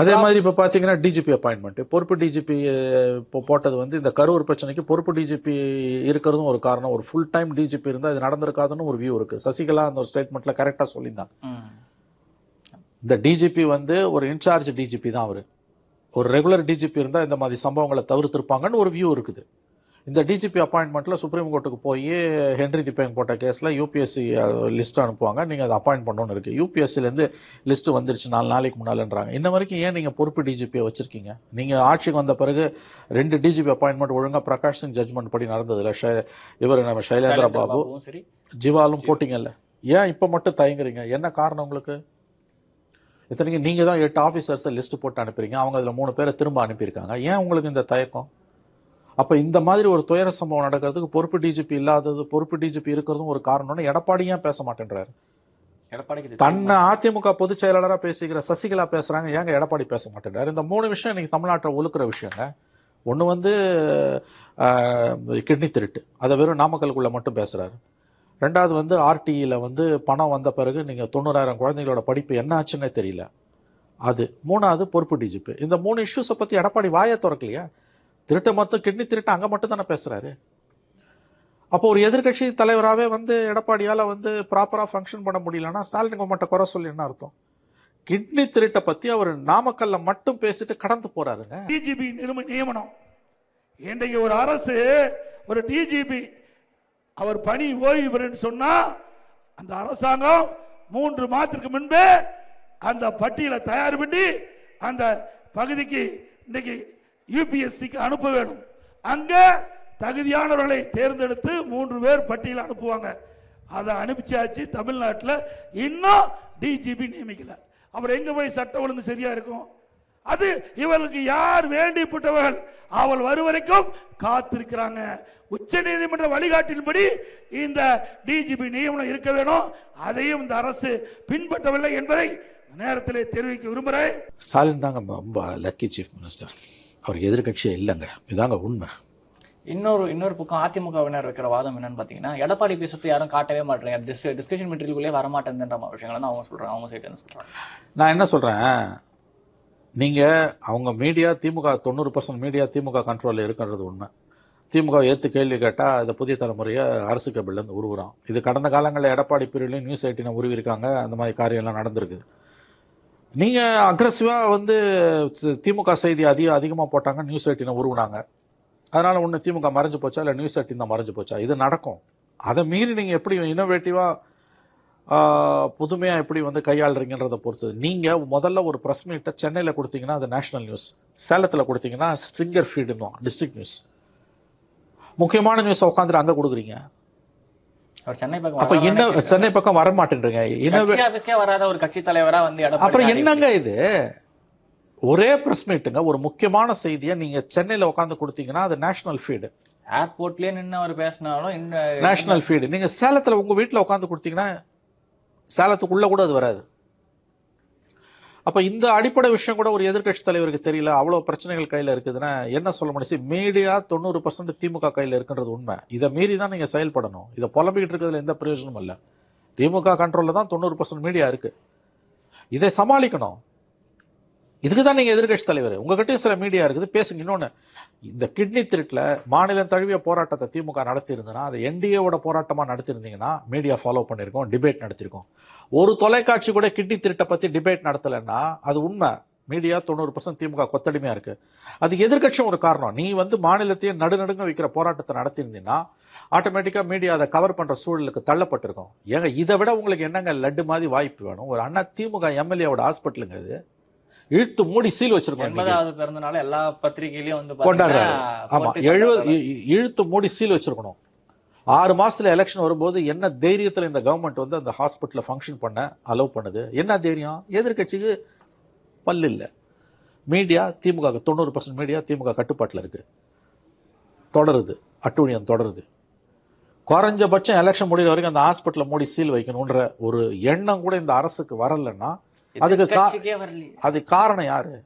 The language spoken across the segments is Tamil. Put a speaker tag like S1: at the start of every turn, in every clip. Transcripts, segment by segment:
S1: அதே மாதிரி இப்ப பாத்தீங்கன்னா டிஜிபி அப்பாயின்மெண்ட் பொறுப்பு டிஜிபி இப்போ போட்டது வந்து இந்த கரூர் பிரச்சனைக்கு பொறுப்பு டிஜிபி இருக்கிறதும் ஒரு காரணம். ஒரு ஃபுல் டைம் டிஜிபி இருந்தா இது நடந்திருக்காதுன்னு ஒரு வியூ இருக்கு. சசிகலா அந்த ஒரு ஸ்டேட்மெண்ட்ல கரெக்டா சொல்லியிருந்தாங்க. இந்த டிஜிபி வந்து ஒரு இன்சார்ஜ் டிஜிபி தான் அவரு. ஒரு ரெகுலர் டிஜிபி இருந்தா இந்த மாதிரி சம்பவங்களை தவிர்த்திருப்பாங்கன்னு ஒரு வியூ இருக்குது. இந்த டிஜிபி அப்பாயின்மெண்ட்ல சுப்ரீம் கோர்ட்டுக்கு போய் ஹென்ரி திப்பேங் போட்ட கேஸ்ல யூபிஎஸ்சி லிஸ்ட் அனுப்புவாங்க. நீங்க அதை அப்பாயிண்ட் பண்ணணும்னு இருக்கு. யூபிஎஸ்சில இருந்து லிஸ்ட் வந்துருச்சு. நாலு நாளைக்கு முன்னாலன்றாங்க. இன்ன வரைக்கும் ஏன் நீங்க பொறுப்பு டிஜிபியை வச்சிருக்கீங்க? நீங்க ஆட்சிக்கு வந்த பிறகு ரெண்டு டிஜிபி அப்பாயின்மெண்ட் ஒழுங்கா பிரகாஷ் சிங் ஜட்மெண்ட் படி நடந்ததுல. ஷை- இவர் நம்ம சைலேந்திர பாபு ஜிவாலும் போட்டீங்கல்ல. ஏன் இப்ப மட்டும் தயங்குறீங்க? என்ன காரணம் உங்களுக்கு? இத்தனைக்கு நீங்க தான் எட்டு ஆபீசர்ஸ் லிஸ்ட் போட்டு அனுப்புறீங்க. அவங்க அதுல மூணு பேரை திரும்ப அனுப்பியிருக்காங்க. ஏன் உங்களுக்கு இந்த தயக்கம்? அப்ப இந்த மாதிரி ஒரு துயர சம்பவம் நடக்கிறதுக்கு பொறுப்பு டிஜிபி இல்லாதது பொறுப்பு டிஜிபி இருக்கிறதும் ஒரு காரணம்னு எடப்பாடி ஏன் பேச மாட்டேன்றாரு?
S2: எடப்பாடிக்கு
S1: தன்னை அதிமுக பொதுச் செயலாளரா பேசிக்கிற சசிகலா பேசுறாங்க ஏங்க எடப்பாடி பேச மாட்டேன்றாரு? இந்த மூணு விஷயம் இன்னைக்கு தமிழ்நாட்டில் ஒழுக்கிற விஷயங்க. ஒண்ணு வந்து கிட்னி திருட்டு. அதை வெறும் நாமக்கலுக்குள்ள மட்டும் பேசுறாரு. ரெண்டாவது வந்து ஆர்டிஇல வந்து பணம் வந்த பிறகு நீங்க தொண்ணூறாயிரம் குழந்தைகளோட படிப்பு என்ன ஆச்சுன்னே தெரியல. அது. மூணாவது பொறுப்பு டிஜிபி இந்த மூணு இஷ்யூஸை பத்தி எடப்பாடி வாயை திறக்கலையா? திருட்டு மட்டும் கிட்னி திருட்டு அங்கே மட்டும் தானே பேசுகிறாரு அப்போ ஒரு எதிர்க்கட்சி தலைவராகவே வந்து எடப்பாடியால் வந்து ப்ராப்பராக ஃபங்க்ஷன் பண்ண முடியலன்னா ஸ்டாலின் கவர்மெண்ட்டை குறை சொல்லி என்ன அர்த்தம்? கிட்னி திருட்டை பற்றி அவர் நாமக்கல்ல மட்டும் பேசிட்டு கடந்து போறாருங்க.
S3: டிஜிபி நியமனம். இன்றைக்கு ஒரு அரசு ஒரு டிஜிபி அவர் பணி ஓய்வு பெறுன்னு சொன்னா அந்த அரசாங்கம் மூன்று மாதத்திற்கு முன்பே அந்த பட்டியலை தயார் பண்ணி அந்த பகுதிக்கு இன்னைக்கு யூபிஎஸ்சிக்கு அனுப்ப வேணும். அங்க தகுதியானவர்களை தேர்ந்தெடுத்து மூன்று பேர் பட்டியல் அனுப்புவாங்க. அதை அனுப்பிச்சாச்சு தமிழ்நாட்டில். இன்னும் டிஜிபி நியமிக்கல. அப்புறம் எங்க போய் சட்டம் ஒழுங்கு சரியா இருக்கும்? அது இவர்களுக்கு யார் வேண்டிப்பட்டவர்கள்? அவள் வருவரைக்கும் காத்திருக்கிறாங்க. உச்ச நீதிமன்ற வழிகாட்டின்படி இந்த டிஜிபி நியமனம் இருக்க வேணும். அதையும் இந்த அரசு பின்பற்றவில்லை என்பதை நேரத்திலே தெரிவிக்க விரும்புகிறேன்.
S1: ஸ்டாலின் தாங்க ரொம்ப லக்கி சீஃப் மினிஸ்டர் அவர் எதிர்க்கட்சியே இல்லைங்க. இதாங்க உண்மை.
S2: இன்னொரு இன்னொரு பக்கம் அதிமுகவினர் வைக்கிற வாதம் என்னன்னு பாத்தீங்கன்னா எடப்பாடி பேசுறது யாரும் காட்டவே மாட்டேங்க. டிஸ்கஷன் மெட்டீரியலுக்குள்ளே வர மாட்டேங்குதுன்ற மாதிரி விஷயங்களை அவங்க சொல்றாங்க. அவங்க சைடு என்ன சொல்றாங்க?
S1: நான் என்ன சொல்றேன்? நீங்க அவங்க மீடியா திமுக தொண்ணூறு பர்சன்ட் மீடியா திமுக கண்ட்ரோல்ல இருக்கிறது உண்மை. திமுக ஏத்து கேள்வி கேட்டா இந்த புதிய தலைமுறையை அரசு கபில இருந்து உருவுறான். இது கடந்த காலங்களில் எடப்பாடி பிரிவுலையும் நியூஸ் எயிட்டினை உருவிருக்காங்க அந்த மாதிரி காரியம்லாம் நடந்திருக்கு. நீங்க அக்ரஸிவா வந்து திமுக செய்தி அதிக அதிகமா போட்டாங்க நியூஸ் எயிட்டினை உருவினாங்க. அதனால ஒண்ணு திமுக மறைஞ்சு போச்சா இல்ல நியூஸ் எயிட்டின் தான் மறைஞ்சு போச்சா? இது நடக்கும். அதை மீறி நீங்க எப்படி இன்னோவேட்டிவா புதுமையா எப்படி வந்து கையாளுறீங்கன்றத பொறுத்து நீங்க முதல்ல ஒரு பிரஸ் மீட்டை சென்னையில் கொடுத்தீங்கன்னா அது நேஷனல் நியூஸ் சேலத்தில் கொடுத்தீங்கன்னா ஸ்ட்ரிங்கர் ஃபீடுன்னு டிஸ்ட்ரிக்ட் நியூஸ் முக்கியமான நியூஸ் உட்காந்துட்டு அங்கே கொடுக்குறீங்க.
S2: சென்னை பக்கம்
S1: அப்ப என்ன. சென்னை பக்கம் வர மாட்டேன்றீங்க
S2: ஆபீஸ்க்கே வராத ஒரு கட்சி தலைவரா வந்து
S1: அப்புறம் என்னங்க இது? ஒரே பிரஸ் மீட்டுங்க ஒரு முக்கியமான செய்தியை நீங்க சென்னையில உட்காந்து கொடுத்தீங்கன்னா அது நேஷனல் ஃபீடு
S2: ஏர்போர்ட்லயே நின்னு அவர் பேசினாலும்
S1: நேஷனல் ஃபீடு நீங்க சேலத்துல உங்க வீட்ல உட்காந்து கொடுத்தீங்கன்னா சேலத்துக்குள்ள கூட அது வராது. அப்ப இந்த அடிப்படை விஷயம் கூட ஒரு எதிர்க்கட்சி தலைவருக்கு தெரியல அவ்வளவு பிரச்சனைகள் கையில இருக்குதுன்னா என்ன சொல்ல முடியும்? மீடியா தொண்ணூறு பர்சன்ட் திமுக கையில இருக்குன்றது உண்மை. இதை மீறி தான் நீங்க செயல்படணும். இதை புலம்பிக்கிட்டு இருக்கிறதுல எந்த பிரயோஜனமும் இல்லை. திமுக கண்ட்ரோல்ல தான் தொண்ணூறு பர்சன்ட் மீடியா இருக்கு. இதை சமாளிக்கணும். இதுக்கு தான் நீங்கள் எதிர்க்கட்சி தலைவர். உங்ககிட்டயும் சில மீடியா இருக்குது. பேசுங்க. இன்னொன்று இந்த கிட்னி திருட்டில் மாநிலம் தழுவிய போராட்டத்தை திமுக நடத்தியிருந்தேன்னா அது அதை என்டிஏவோட போராட்டமாக நடத்தியிருந்தீங்கன்னா மீடியா ஃபாலோ பண்ணியிருக்கோம் டிபேட் நடத்திருக்கோம் ஒரு தொலைக்காட்சி கூட கிட்னி திருட்டை பற்றி டிபேட் நடத்தலைன்னா அது உண்மை. மீடியா தொண்ணூறு பர்சன்ட் திமுக கொத்தடிமையாக இருக்குது அதுக்கு எதிர்கட்சியும் ஒரு காரணம். நீ வந்து மாநிலத்தையே நடுநடுங்க வைக்கிற போராட்டத்தை நடத்தியிருந்தீங்கன்னா ஆட்டோமேட்டிக்காக மீடியா அதை கவர் பண்ணுற சூழலுக்கு தள்ளப்பட்டிருக்கோம். ஏங்க இதை விட உங்களுக்கு என்னங்க லட்டு மாதிரி வாய்ப்பு வேணும்? ஒரு அண்ணா திமுக எம்எல்ஏவோட ஹாஸ்பிட்டலுங்க இது. இழுத்து மூடி சீல் வச்சிருக்கோம்.
S2: எண்பதாவது பிறந்த நாள் எல்லா பத்திரிகையிலயும் வந்து
S1: கொண்டாடுறாரு ஆமா எழுபது இழுத்து மூடி சீல் வச்சிருக்கணும். ஆறு மாசத்துல எலெக்ஷன் வரும்போது என்ன தைரியத்துல இந்த கவர்மெண்ட் வந்து அந்த ஹாஸ்பிட்டல்ல ஃபங்க்ஷன் பண்ண அலோவ் பண்ணுது? என்ன தைரியம்? எதிர்க்கட்சிக்கு பல்லு இல்ல. மீடியா திமுக தொண்ணூறு பர்சன்ட் மீடியா திமுக கட்டுப்பாட்டுல இருக்கு. தொடருது. அட்டூழியம் தொடருது. குறைஞ்சபட்சம் எலெக்ஷன் முடிகிற வரைக்கும் அந்த ஹாஸ்பிட்டல்ல மூடி சீல் வைக்கணும்ன்ற ஒரு எண்ணம் கூட இந்த அரசுக்கு வரலன்னா அதுக்கு அது காரணம் யாரு?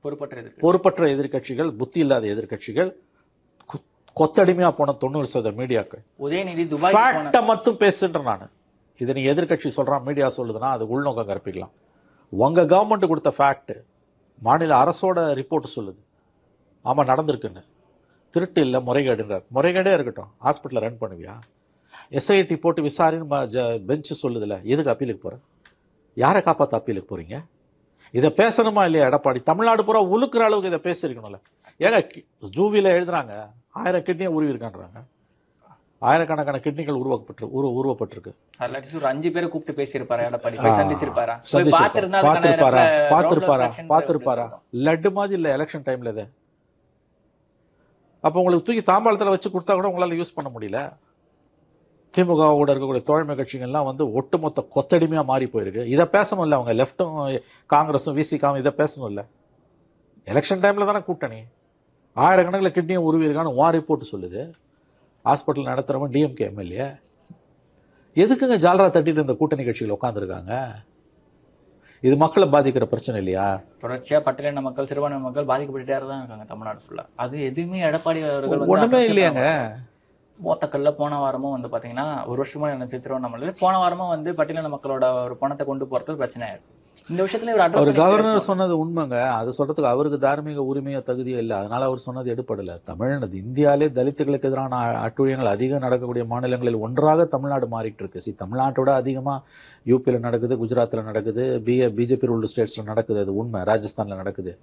S2: பொறுப்பற்ற
S1: பொறுப்பற்ற எதிர்க்கட்சிகள் புத்தி இல்லாத எதிர்க்கட்சிகள் கு- கொத்தடிமையா போன தொண்ணூறு சதவீத மீடியாக்கள்.
S2: உதயநிதி துபாய்
S1: மட்டும் பேசுன்ற நானு. இதை நீ எதிர்க்கட்சி சொல்றான் மீடியா சொல்லுதுன்னா அது உள்நோக்கம் கற்பிக்கலாம். உங்க கவர்மெண்ட் கொடுத்த ஃபேக்ட் மாநில அரசோட ரிப்போர்ட் சொல்லுது. ஆமா நடந்திருக்குன்னு. திருட்டு இல்லை முறைகேடுன்றார். முறைகேடே இருக்கட்டும். ஹாஸ்பிட்டலில் ரன் பண்ணுவியா? எஸ்ஐடி போட்டு விசாரின்னு பெஞ்சு சொல்லுதுல. எதுக்கு அப்பீலுக்கு போற? யாரை காப்பாற்ற அப்பீலுக்கு போறீங்க? இதை பேசணுமா இல்லையா எடப்பாடி? தமிழ்நாடு பூரா உழுக்கிற அளவுக்கு இதை பேசியிருக்கணும்ல. ஏங்க ஜூவில எழுதுறாங்க ஆயிரம் கிட்னியை உருவி இருக்கான்றாங்க ஆயிரக்கணக்கான கிட்னிகள் உருவாக்கப்பட்டு உருவ உருவப்பட்டிருக்கு.
S2: ஒரு அஞ்சு பேரை கூப்பிட்டு பேசியிருப்பாரு எடப்பாடி? சந்திச்சிருப்பாரா?
S1: பார்த்திருப்பாரா பார்த்திருப்பாரா பார்த்திருப்பாரா. லட்டு மாதிரி இல்ல எலெக்ஷன் டைம்ல இது. அப்ப உங்களுக்கு தூக்கி தாம்பாளத்துல வச்சு கொடுத்தா கூட உங்களால யூஸ் பண்ண முடியல. திமுக கூட இருக்கக்கூடிய தோழமை கட்சிகள்லாம் வந்து ஒட்டுமொத்த கொத்தடிமையா மாறி போயிருக்கு. இதை பேசணும் இல்ல அவங்க. லெஃப்ட்டும் காங்கிரஸும் விசிகாவும் இதை பேசணும் இல்ல. எலெக்ஷன் டைம்ல தானே கூட்டணி. ஆயிரக்கணக்கில் கிட்னியை உருவி இருக்கான்னு வா ரிப்போர்ட் சொல்லுது. ஹாஸ்பிட்டல் நடத்துறவன் டிஎம்கே எம்எல்ஏ எதுக்குங்க ஜாலரா தட்டிட்டு இந்த கூட்டணி கட்சிகள் உட்காந்துருக்காங்க இது மக்களை பாதிக்கிற பிரச்சனை இல்லையா?
S2: தொடர்ச்சியா பட்டியலின மக்கள் சிறுபான்மை மக்கள் பாதிக்கப்பட்டுட்டே தான் இருக்காங்க தமிழ்நாடு ஃபுல்லா அது எதுவுமே எடப்பாடி அவர்கள்
S1: ஒண்ணுமே
S2: address
S1: இல்லையாங்க.
S2: மூத்தக்கல்ல போன வாரமும் வந்து பாத்தீங்கன்னா ஒரு வருஷமா நினைச்சு திருவண்ணாமலையில போன வாரமும் வந்து பட்டியலின மக்களோட ஒரு பணத்தை கொண்டு போறது பிரச்சனை ஆயிருக்கு இந்த விஷயத்துல
S1: ஒரு கவர்னர் சொன்னது உண்மைங்க. அது சொல்றதுக்கு அவருக்கு தார்மீக உரிமையோ தகுதியோ இல்லை. அதனால அவர் சொன்னது எடுப்படல தமிழ்நாடு இந்தியாவிலே தலித்துகளுக்கு எதிரான அட்டூழியங்கள் அதிகம் நடக்கக்கூடிய மாநிலங்களில் ஒன்றாக தமிழ்நாடு மாறிட்டு இருக்கு. சி தமிழ்நாட்டோட அதிகமா யூபியில் நடக்குது குஜராத்தில் நடக்குது பிஏ பிஜேபி ரூல்டு ஸ்டேட்ஸ்ல நடக்குது. அது உண்மை. ராஜஸ்தான்ல நடக்குது.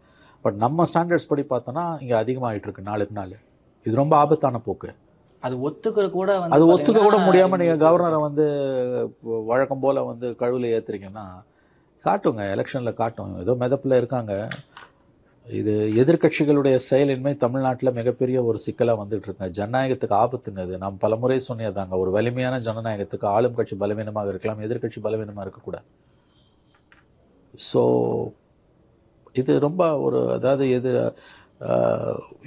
S1: பட் நம்ம ஸ்டாண்டர்ட்ஸ் படி பார்த்தோம்னா இங்க அதிகமாயிட்டு இருக்கு நாளுக்கு நாள். இது ரொம்ப ஆபத்தான போக்கு.
S2: அது ஒத்துக்கிற கூட வந்து
S1: அது ஒத்துக்க கூட
S2: பாத்தீங்கன்னா,
S1: முடியாம நீங்க
S2: இது-
S1: கவர்னரை வந்து வழக்கம் போல வந்து கழுவுல ஏத்துறீங்கன்னா காட்டுங்க எலெக்ஷன்ல காட்டும். ஏதோ மிதப்புல இருக்காங்க. இது எதிர்க்கட்சிகளுடைய செயலின்மை தமிழ்நாட்டுல மிகப்பெரிய ஒரு சிக்கலா வந்துட்டு இருக்கு ஜனநாயகத்துக்கு ஆபத்துங்க அது நாம் பலமுறை சொன்னதாங்க ஒரு வலிமையான ஜனநாயகத்துக்கு ஆளும் கட்சி பலவீனமாக இருக்கலாம் எதிர்க்கட்சி பலவீனமா இருக்கக்கூடாது ஸோ இது ரொம்ப ஒரு அதாவது எது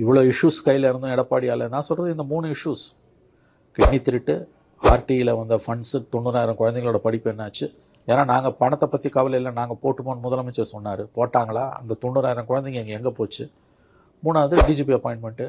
S1: இவ்வளோ இஷ்யூஸ் கையில் இருந்தும் எடப்பாடியால் நான் சொல்கிறது இந்த மூணு இஷ்யூஸ் கிட்னி திருட்டு ஆர்டியில் வந்த ஃபண்ட்ஸு தொண்ணூறாயிரம் குழந்தைங்களோட படிப்பு என்னாச்சு? ஏன்னா நாங்கள் பணத்தை பற்றி கவலை இல்லை. நாங்கள் போட்டுமோன்னு முதலமைச்சர் சொன்னார். போட்டாங்களா? அந்த தொண்ணூறாயிரம் குழந்தைங்க இங்கே எங்கே போச்சு? மூணாவது டிஜிபி அப்பாயின்மெண்ட்டு